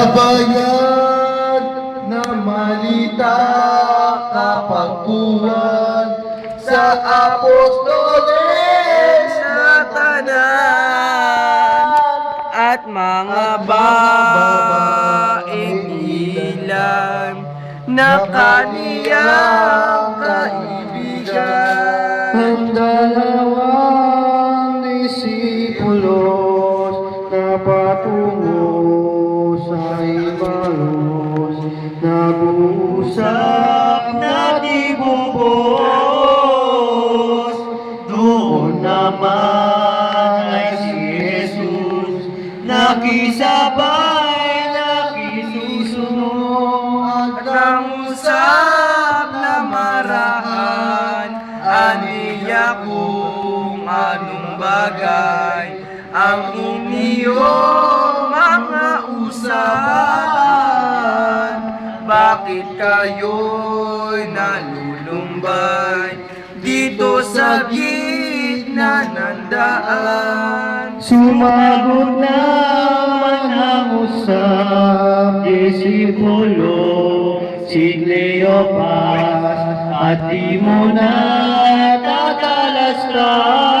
Bayad na malita kapagkuhan sa apostoles na tanan at mga babaeng ilan na kaniyang kaibigan. Ang dalawang disipulos na patungo sa Ibaros Nag-uusap na di bubos. Doon naman ay si Jesus Nakisabay, nakisusunod At ang usap na marahan Aniya kung anong bagay Ang inyong Bakit kayo'y nalulumbay Dito sa gitna ng daan? Sumagot naman ang usap Disipulo si Cleopas At di mo na tatalastan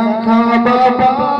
লাখা বাবা।